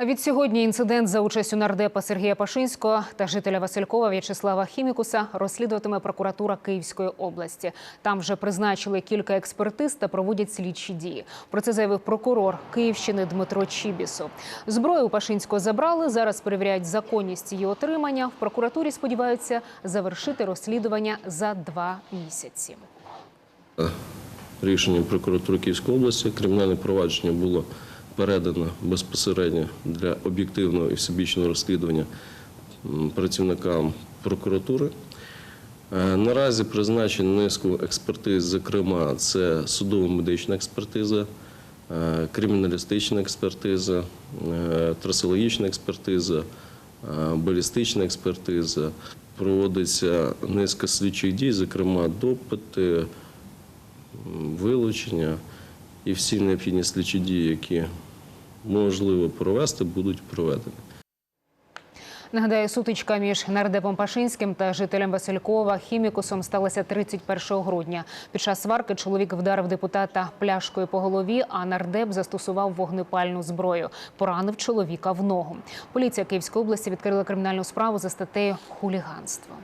Від сьогодні інцидент за участю нардепа Сергія Пашинського та жителя Василькова В'ячеслава Хімікуса розслідуватиме прокуратура Київської області. Там вже призначили кілька експертиз та проводять слідчі дії. Про це заявив прокурор Київщини Дмитро Чібісов. Зброю Пашинського забрали. Зараз перевіряють законність її отримання. В прокуратурі сподіваються завершити розслідування за два місяці. рішенням прокуратури Київської області кримінальне провадження було передано безпосередньо для об'єктивного і всебічного розслідування працівникам прокуратури. Е, Наразі призначено низку експертиз, зокрема, це судово-медична експертиза, е, криміналістична експертиза, е, трасологічна експертиза, балістична експертиза. Проводиться низка слідчих дій, зокрема допити, вилучення і всі необхідні слідчі дії, які можливо провести, будуть проведені. Нагадаю, сутичка між нардепом Пашинським та жителем Василькова Хімікусом сталася 31 грудня. Під час сварки чоловік вдарив депутата пляшкою по голові, а нардеп застосував вогнепальну зброю. Поранив чоловіка в ногу. Поліція Київської області відкрила кримінальну справу за статтею хуліганство.